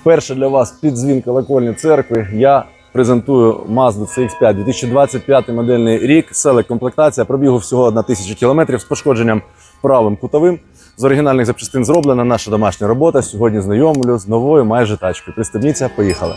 Вперше для вас під дзвін колокольні церкви я презентую Mazda CX-5 2025 модельний рік. Селек комплектація пробігу всього 1 тисяча кілометрів з пошкодженням правим кутовим. З оригінальних запчастин зроблена наша домашня робота. Сьогодні знайомлю з новою майже тачкою. Пристебніться, поїхали.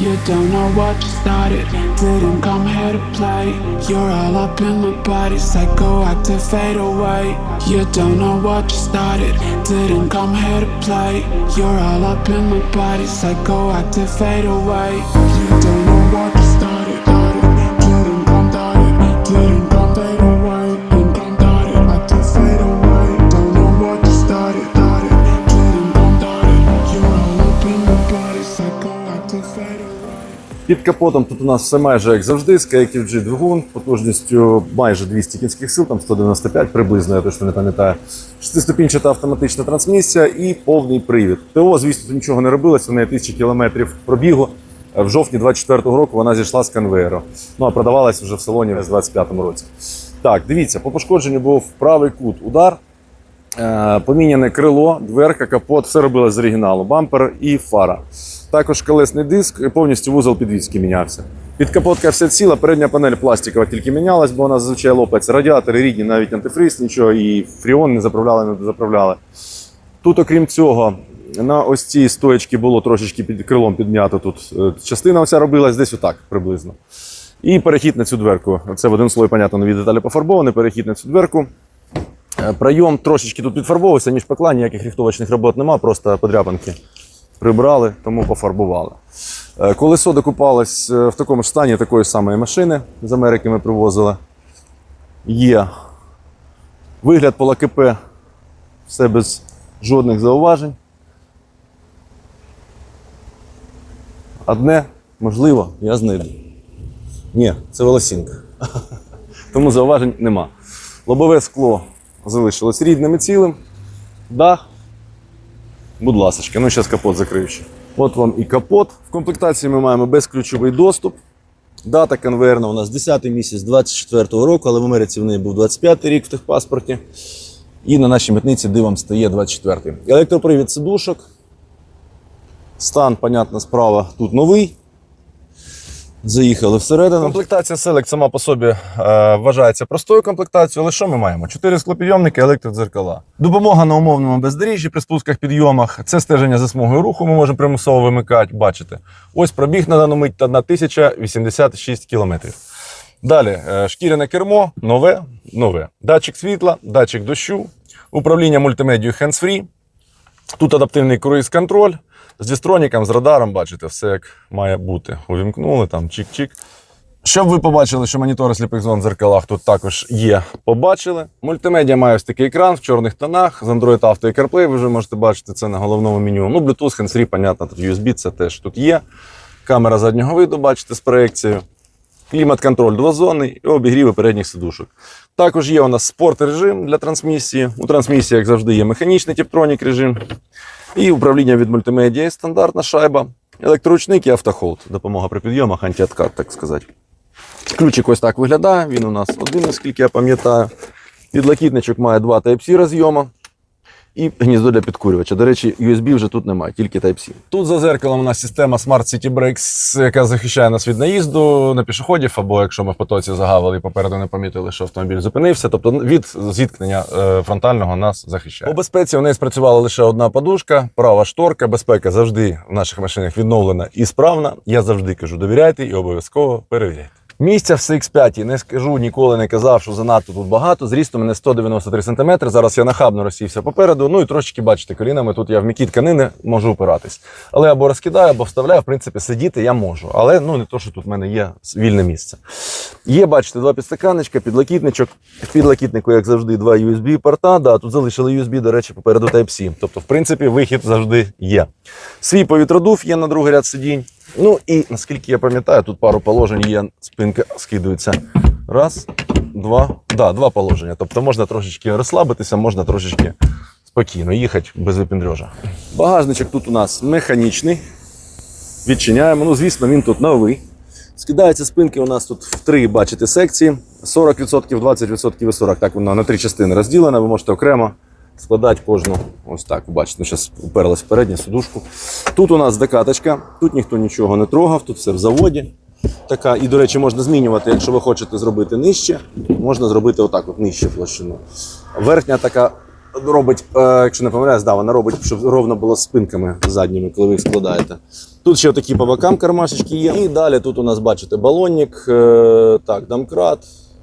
You don't know what you started. Didn't come here to play. You're all up in my body, psychoactive fade away. You don't know what you started. Didn't come here to play. You're all up in my body, psychoactive fade away. You don't know what Під капотом тут у нас все майже як завжди, Skyactiv G двигун потужністю майже 200 кінських сил, там 195 приблизно, я точно не пам'ятаю. Шестиступінчата автоматична трансмісія і повний привід. ТО, звісно, тут нічого не робилося, в неї 1000 кілометрів пробігу. В жовтні 24-го року вона зійшла з конвейеру. Ну а продавалася вже в салоні в 25-му році. Так, дивіться, по пошкодженню був правий кут удар. Е, Поміняне крило, дверка, капот, все робилось з оригіналу, бампер і фара. Також колесний диск, і повністю вузол підвіски мінявся. Підкапотка вся ціла, передня панель пластикова тільки мінялась, бо вона зазвичай лопається. Радіатори рідні, навіть антифриз, нічого, і фріон не заправляли, не заправляли. Тут, окрім цього, на ось цій стоечці було трошечки під крилом піднято. Тут е, частина оця робилась десь отак приблизно. І перехід на цю дверку. Це в один слой, понятно, нові деталі пофарбовані, перехід на цю дверку. Е, Прийом трошечки тут підфарбовувався, ніж пекла, ніяких рихтовочних робот нема, просто подряпанки прибрали, тому пофарбували. Е, Колесо докупалось е, в такому ж стані такої самої машини з Америки ми привозили. Є вигляд по ЛКП, все без жодних зауважень. Одне, можливо, я знайду. Ні, це волосінка. Тому зауважень нема. Лобове скло залишилось рідним і цілим. Дах. Будь ласка, ну зараз капот закрив ще. От вам і капот. В комплектації ми маємо безключовий доступ. Дата конвейерна у нас 10 місяць 24-го року, але в Америці в неї був 25-й рік в техпаспорті. І на нашій митниці дивом стає 24-й. Електропривід сидушок. Стан, понятна справа, тут новий. Заїхали всередину. Комплектація Select сама по собі е, вважається простою комплектацією, але що ми маємо? Чотири склопідйомники, електродзеркала. Допомога на умовному бездоріжжі при спусках підйомах. Це стеження за смугою руху. Ми можемо примусово вимикати. Бачите. Ось пробіг на дану мить 1086 кілометрів. Далі е, шкіряне кермо, нове, нове. Датчик світла, датчик дощу, управління мультимедією hands-free. Тут адаптивний круїз-контроль з дістроніком, з радаром, бачите, все як має бути. Увімкнули там чик-чик. Щоб ви побачили, що монітори сліпих зон в дзеркалах тут також є, побачили. Мультимедіа має ось такий екран в чорних тонах з Android Auto і CarPlay. Ви вже можете бачити це на головному меню. Ну, Bluetooth, hands-free, понятно, тут USB це теж тут є. Камера заднього виду, бачите, з проекцією. Клімат-контроль двозонний і обігріви передніх сидушок. Також є у нас спорт режим для трансмісії. У трансмісії, як завжди, є механічний тіптронік режим. І управління від мультимедіа, стандартна шайба, електроручник і автохолд. Допомога при підйомах, антиоткат, так сказати. Ключик ось так виглядає. Він у нас один, наскільки я пам'ятаю. Підлокітничок має два Type-C розйома. І гніздо для підкурювача. До речі, USB вже тут немає, тільки Type-C. Тут за зеркалом у нас система Smart City Brakes, яка захищає нас від наїзду на пішоходів, або якщо ми в потоці загавили і попереду не помітили, що автомобіль зупинився. Тобто від зіткнення е, фронтального нас захищає. По безпеці у неї спрацювала лише одна подушка, права шторка. Безпека завжди в наших машинах відновлена і справна. Я завжди кажу, довіряйте і обов'язково перевіряйте. Місця в CX5 не скажу, ніколи не казав, що занадто тут багато. Зріст у мене 193 см. Зараз я нахабно розсівся попереду. Ну і трошечки бачите, колінами тут я в м'які тканини можу опиратись. Але або розкидаю, або вставляю. В принципі, сидіти я можу. Але ну не то, що тут в мене є вільне місце. Є, бачите, два підстаканничка, підлокітничок. В підлокітнику, як завжди, два USB-порта. Да, тут залишили USB, до речі, попереду Type-C. Тобто, в принципі, вихід завжди є. Свій повітродув є на другий ряд сидінь. Ну і наскільки я пам'ятаю, тут пару положень є, спинка скидується. Раз, два, да, два положення. Тобто можна трошечки розслабитися, можна трошечки спокійно їхати без випіндрежа. Багажничок тут у нас механічний. Відчиняємо. Ну, звісно, він тут новий. Скидаються спинки у нас тут в три, бачите, секції: 40%, 20% і 40%. Так воно на три частини розділено. Ви можете окремо складати кожну. Ось так, бачите, зараз уперлась в передню сидушку. Тут у нас докаточка, тут ніхто нічого не трогав, тут все в заводі. Така, і, до речі, можна змінювати, якщо ви хочете зробити нижче, можна зробити отак, от нижче площину. Верхня така робить, е, якщо не помиляюсь, да, вона робить, щоб ровно було з спинками задніми, коли ви їх складаєте. Тут ще такі по бокам кармашечки є. І далі тут у нас, бачите, балонник, е, так, домкрат,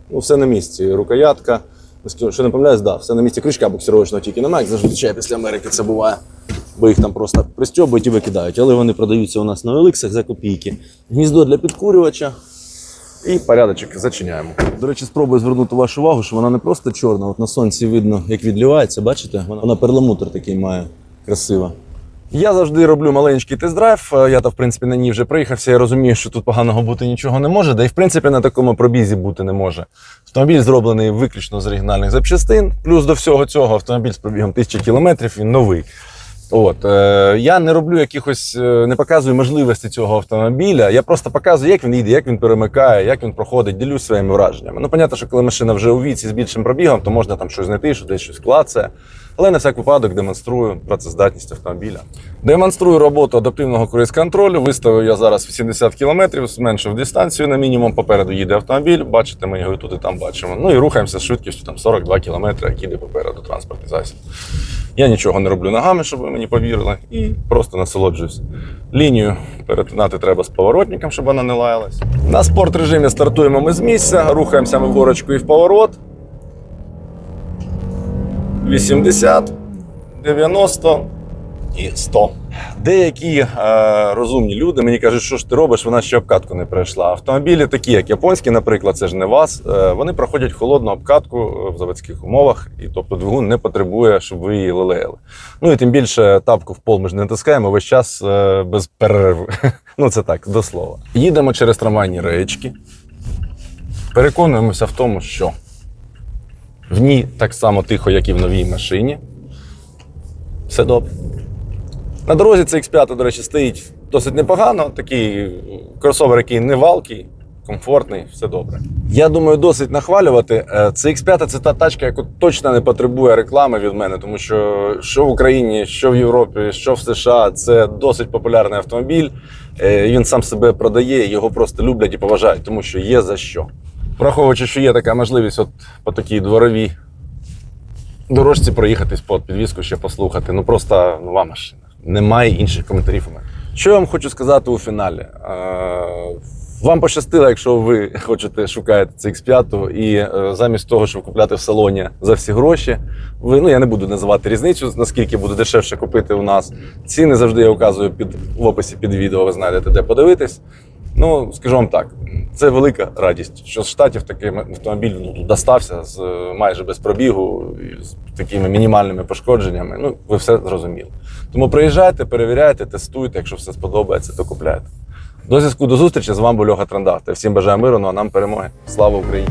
ну все на місці, рукоятка. Що не помиляюсь, да, все на місці. Кришка буксировочного тільки немає, як зазвичай після Америки це буває. Бо їх там просто пристьобують і викидають. Але вони продаються у нас на OLX за копійки. Гніздо для підкурювача. І порядочок зачиняємо. До речі, спробую звернути вашу увагу, що вона не просто чорна, от на сонці видно, як відливається, бачите? Вона, вона перламутр такий має красива. Я завжди роблю маленький тест-драйв. Е, Я то, в принципі, на ній вже приїхався. Я розумію, що тут поганого бути нічого не може, да і в принципі на такому пробізі бути не може. Автомобіль зроблений виключно з оригінальних запчастин. Плюс до всього цього автомобіль з пробігом 1000 кілометрів, він новий. От е, я не роблю якихось, е, не показую можливості цього автомобіля. Я просто показую, як він їде, як він перемикає, як він проходить, ділюсь своїми враженнями. Ну, понятно, що коли машина вже у віці з більшим пробігом, то можна там щось знайти, що десь щось клацає. Але на всяк випадок демонструю працездатність автомобіля. Демонструю роботу адаптивного круїз-контролю. Виставив я зараз 80 км, зменшив дистанцію на мінімум. Попереду їде автомобіль. Бачите, ми його і тут і там бачимо. Ну і рухаємося з швидкістю там 42 км, як їде попереду транспортний засіб. Я нічого не роблю ногами, щоб ви мені повірили, і просто насолоджуюсь. Лінію перетинати треба з поворотником, щоб вона не лаялась. На спорт режимі стартуємо ми з місця, рухаємося ми в горочку і в поворот. 80, 90 і 100. Деякі е, розумні люди мені кажуть, що ж ти робиш, вона ще обкатку не пройшла. Автомобілі, такі як японські, наприклад, це ж не ВАЗ, е, вони проходять холодну обкатку е, в заводських умовах, і тобто двигун не потребує, щоб ви її лелеяли. Ну і тим більше тапку в пол ми ж не натискаємо весь час е, без перерви. Ну це так, до слова. Їдемо через трамвайні реєчки. Переконуємося в тому, що в ній так само тихо, як і в новій машині. Все добре. На дорозі це X5, до речі, стоїть досить непогано. Такий кросовер, який не валкий, комфортний, все добре. Я думаю, досить нахвалювати. Е, Це X5 це та тачка, яка точно не потребує реклами від мене, тому що що в Україні, що в Європі, що в США, це досить популярний автомобіль. Е, Він сам себе продає, його просто люблять і поважають, тому що є за що. Враховуючи, що є така можливість, от по такій дворовій дорожці проїхатись под підвіску, ще послухати. Ну просто нова машина. Немає інших коментарів у мене. Що я вам хочу сказати у фіналі? Е, Вам пощастило, якщо ви хочете шукаєте це X5, і е, замість того, щоб купляти в салоні за всі гроші, ви ну я не буду називати різницю, наскільки буде дешевше купити у нас. Ціни завжди я указую під в описі під відео. Ви знайдете де подивитись. Ну, скажу вам так, це велика радість, що з штатів такий автомобіль ну, достався з майже без пробігу, з такими мінімальними пошкодженнями. Ну, ви все зрозуміли. Тому приїжджайте, перевіряйте, тестуйте, якщо все сподобається, то купляйте. До зв'язку до зустрічі з вами був Льоха Трандарта. Всім бажаю миру, ну а нам перемоги. Слава Україні!